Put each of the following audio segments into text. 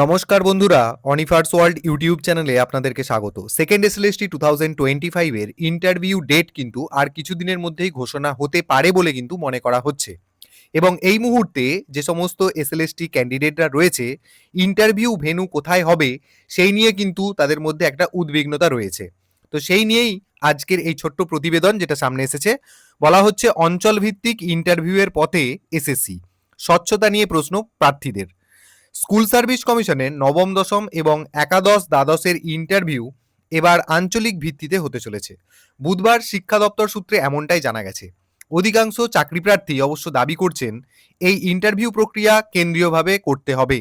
নমস্কার বন্ধুরা অনিফার্স world YouTube চ্যানেলে আপনাদেরকে স্বাগত। Second SLST two thousand twenty ফাইভের ইন্টারভিউ ডেট কিন্তু আর কিছুদিনের মধ্যেই ঘোষণা হতে পারে বলে কিন্তু মনে করা হচ্ছে। এবং এই মুহূর্তে যে সমস্ত এসএলএসটি ক্যান্ডিডেটরা রয়েছে ইন্টারভিউ ভেনু কোথায় হবে, সেই নিয়ে কিন্তু তাদের মধ্যে একটা উদ্বিগ্নতা রয়েছে। তো সেই নিয়েই আজকের এই ছোট্ট প্রতিবেদন যেটা সামনে এসেছে, বলা হচ্ছে অঞ্চলভিত্তিক ইন্টারভিউয়ের পথে এসএসসি স্বচ্ছতা নিয়ে প্রশ্ন প্রার্থীদের। স্কুল সার্ভিস কমিশনের নবম, দশম এবং একাদশ দ্বাদশের ইন্টারভিউ এবার আঞ্চলিক ভিত্তিতে হতে চলেছে। বুধবার শিক্ষা দপ্তর সূত্রে এমনটাই জানা গেছে। অধিকাংশ চাকরি প্রার্থী অবশ্য দাবি করছেন, এই ইন্টারভিউ প্রক্রিয়া কেন্দ্রীয়ভাবে করতে হবে।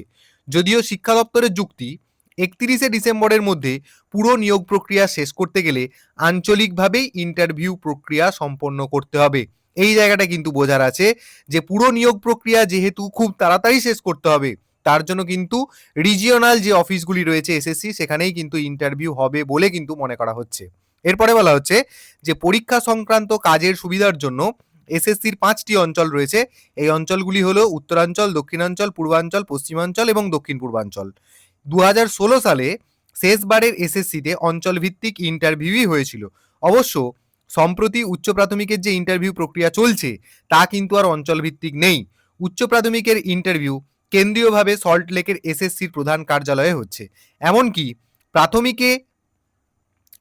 যদিও শিক্ষা দপ্তরের যুক্তি, একত্রিশে ডিসেম্বরের মধ্যে পুরো নিয়োগ প্রক্রিয়া শেষ করতে গেলে আঞ্চলিকভাবেই ইন্টারভিউ প্রক্রিয়া সম্পন্ন করতে হবে। এই জায়গাটা কিন্তু বোঝার আছে যে পুরো নিয়োগ প্রক্রিয়া যেহেতু খুব তাড়াতাড়ি শেষ করতে হবে তার জন্য কিন্তু রিজিওনাল যে অফিসগুলি রয়েছে এসএসসি সেখানেই কিন্তু ইন্টারভিউ হবে বলে কিন্তু মনে করা হচ্ছে। এরপরে বলা হচ্ছে যে, পরীক্ষা সংক্রান্ত কাজের সুবিধার জন্য এসএসসির পাঁচটি অঞ্চল রয়েছে। এই অঞ্চলগুলি হলো উত্তরাঞ্চল, দক্ষিণাঞ্চল, পূর্বাঞ্চল, পশ্চিমাঞ্চল এবং দক্ষিণ পূর্বাঞ্চল দু হাজার ষোলো সালে শেষবারের এসএসসিতে অঞ্চল ভিত্তিক ইন্টারভিউই হয়েছিল। অবশ্য সম্প্রতি উচ্চ প্রাথমিকের যে ইন্টারভিউ প্রক্রিয়া চলছে, তা কিন্তু আর অঞ্চল ভিত্তিক নেই। উচ্চ প্রাথমিকের ইন্টারভিউ কেন্দ্রীয়ভাবে সল্ট লেকের এসএসসির প্রধান কার্যালয়ে হচ্ছে। এমনকি প্রাথমিকে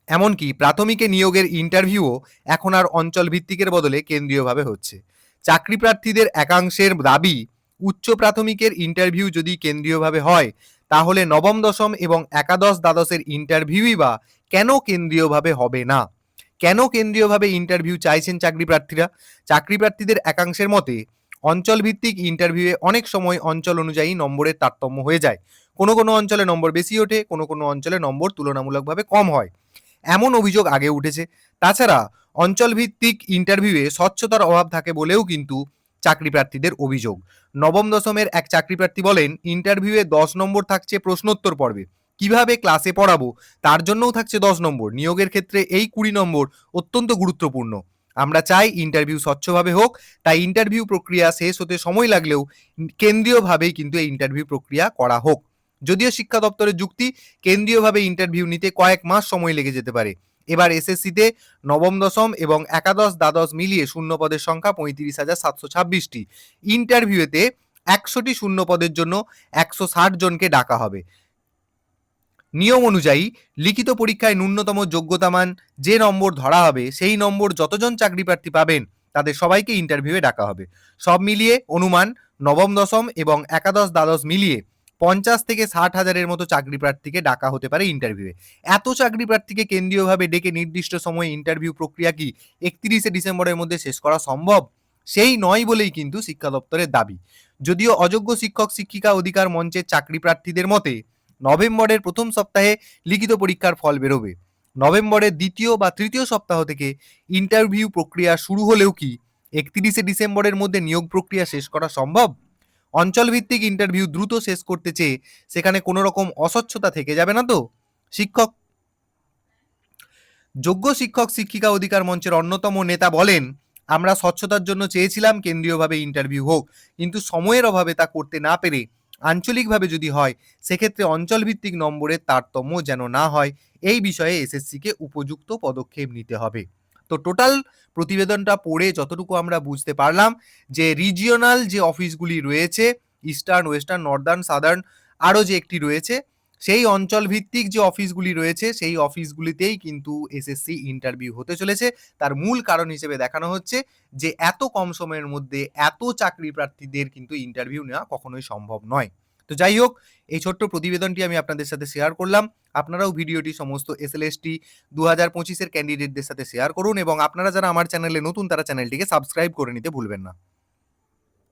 এমনকি প্রাথমিকে নিয়োগের ইন্টারভিউও এখন আর অঞ্চল ভিত্তিকের বদলে কেন্দ্রীয়ভাবে হচ্ছে। চাকরি প্রার্থীদের একাংশের দাবি, উচ্চ প্রাথমিকের ইন্টারভিউ যদি কেন্দ্রীয়ভাবে হয়, তাহলে নবম, দশম এবং একাদশ দ্বাদশের ইন্টারভিউই বা কেন কেন্দ্রীয়ভাবে হবে না? কেন কেন্দ্রীয়ভাবে ইন্টারভিউ চাইছেন চাকরি প্রার্থীরা চাকরি প্রার্থীদের একাংশের মতে অঞ্চল ভিত্তিক ইন্টারভিউয়ে অনেক সময় অঞ্চল অনুযায়ী নম্বরের তারতম্য হয়ে যায়। কোনো কোনো অঞ্চলে নম্বর বেশি ওঠে, কোনো কোনো অঞ্চলে নম্বর তুলনামূলকভাবে কম হয়। এমন অভিযোগ আগে উঠেছে। তাছাড়া অঞ্চল ভিত্তিক ইন্টারভিউয়ে স্বচ্ছতার অভাব থাকে বলেও কিন্তু চাকরি প্রার্থীদের অভিযোগ। নবম দশমের এক চাকরি প্রার্থী বলেন ইন্টারভিউয়ে দশ নম্বর থাকছে প্রশ্নোত্তর পর্বে। কীভাবে ক্লাসে পড়াবো? তার জন্যও থাকছে দশ নম্বর। নিয়োগের ক্ষেত্রে এই কুড়ি নম্বর অত্যন্ত গুরুত্বপূর্ণ। আমরা চাই ইন্টারভিউ স্বচ্ছভাবে হোক, তাই ইন্টারভিউ প্রক্রিয়া শেষ হতে সময় লাগলেও কেন্দ্রীয়ভাবেই কিন্তু এই ইন্টারভিউ প্রক্রিয়া করা হোক। যদিও শিক্ষা দপ্তরের যুক্তি কেন্দ্রীয়ভাবে ইন্টারভিউ নিতে কয়েক মাস সময় লেগে যেতে পারে। এবার এসএসসিতে নবম, দশম এবং একাদশ, দ্বাদশ মিলিয়ে শূন্য পদের সংখ্যা পঁয়ত্রিশ হাজার সাতশো ছাব্বিশটি। ইন্টারভিউতে একশোটি শূন্য পদের জন্য একশো ষাট জনকে ডাকা হবে। নিয়ম অনুযায়ী লিখিত পরীক্ষায় ন্যূনতম যোগ্যতামান যে নম্বর ধরা হবে, সেই নম্বর যতজন চাকরি প্রার্থী পাবেন, তাদের সবাইকে ইন্টারভিউয়ে ডাকা হবে। সব মিলিয়ে অনুমান নবম, দশম এবং একাদশ, দ্বাদশ মিলিয়ে পঞ্চাশ থেকে ষাট হাজারের মতো চাকরি প্রার্থীকে ডাকা হতে পারে ইন্টারভিউয়ে এত চাকরি প্রার্থীকে কেন্দ্রীয়ভাবে ডেকে নির্দিষ্ট সময়ে ইন্টারভিউ প্রক্রিয়া কি একত্রিশে ডিসেম্বরের মধ্যে শেষ করা সম্ভব? সেই নয় বলেই কিন্তু শিক্ষা দপ্তরের দাবি। যদিও অযোগ্য শিক্ষক, শিক্ষিকা অধিকার মঞ্চের চাকরি প্রার্থীদের মতে নভেম্বরের প্রথম সপ্তাহে লিখিত পরীক্ষার ফল বেরোবে। নভেম্বরের দ্বিতীয় বা তৃতীয় সপ্তাহ থেকে ইন্টারভিউ প্রক্রিয়া শুরু হলেও কি একত্রিশে ডিসেম্বরের মধ্যে নিয়োগ প্রক্রিয়া শেষ করা সম্ভব? অঞ্চলভিত্তিক ইন্টারভিউ দ্রুত শেষ করতে চেয়ে সেখানে কোনো রকম অস্বচ্ছতা থেকে যাবে না তো? শিক্ষক যোগ্য শিক্ষক শিক্ষিকা অধিকার মঞ্চের অন্যতম নেতা বলেন, আমরা স্বচ্ছতার জন্য চেয়েছিলাম কেন্দ্রীয়ভাবে ইন্টারভিউ হোক, কিন্তু সময়ের অভাবে তা করতে না পেরে আঞ্চলিকভাবে যদি হয়, সেক্ষেত্রে অঞ্চলভিত্তিক নম্বরের তারতম্য যেন না হয়, এই বিষয়ে এসএসসিকে উপযুক্ত পদক্ষেপ নিতে হবে। তো টোটাল প্রতিবেদনটা পড়ে যতটুকু আমরা বুঝতে পারলাম যে রিজিওনাল যে অফিসগুলি রয়েছে, ইস্টার্ন, ওয়েস্টার্ন, নর্দার্ন, সাদার্ন, আরও যে একটি রয়েছে সেই অঞ্চল ভিত্তিক যে অফিসগুলি রয়েছে, সেই অফিসগুলিতেই কিন্তু এসএসসি ইন্টারভিউ হতে চলেছে। তার মূল কারণ হিসেবে দেখানো হচ্ছে যে, এত কম সময়ের মধ্যে এত চাকরি প্রার্থীদের কিন্তু ইন্টারভিউ নেওয়া কখনোই সম্ভব নয়। তো যাই হোক, এই ছোট্ট প্রতিবেদনটি আমি আপনাদের সাথে শেয়ার করলাম। আপনারাও ভিডিওটি সমস্ত এস এল এস টি দু হাজার পঁচিশের ক্যান্ডিডেটদের সাথে শেয়ার করুন এবং আপনারা যারা আমার চ্যানেলে নতুন, তারা চ্যানেলটিকে সাবস্ক্রাইব করে নিতে ভুলবেন না।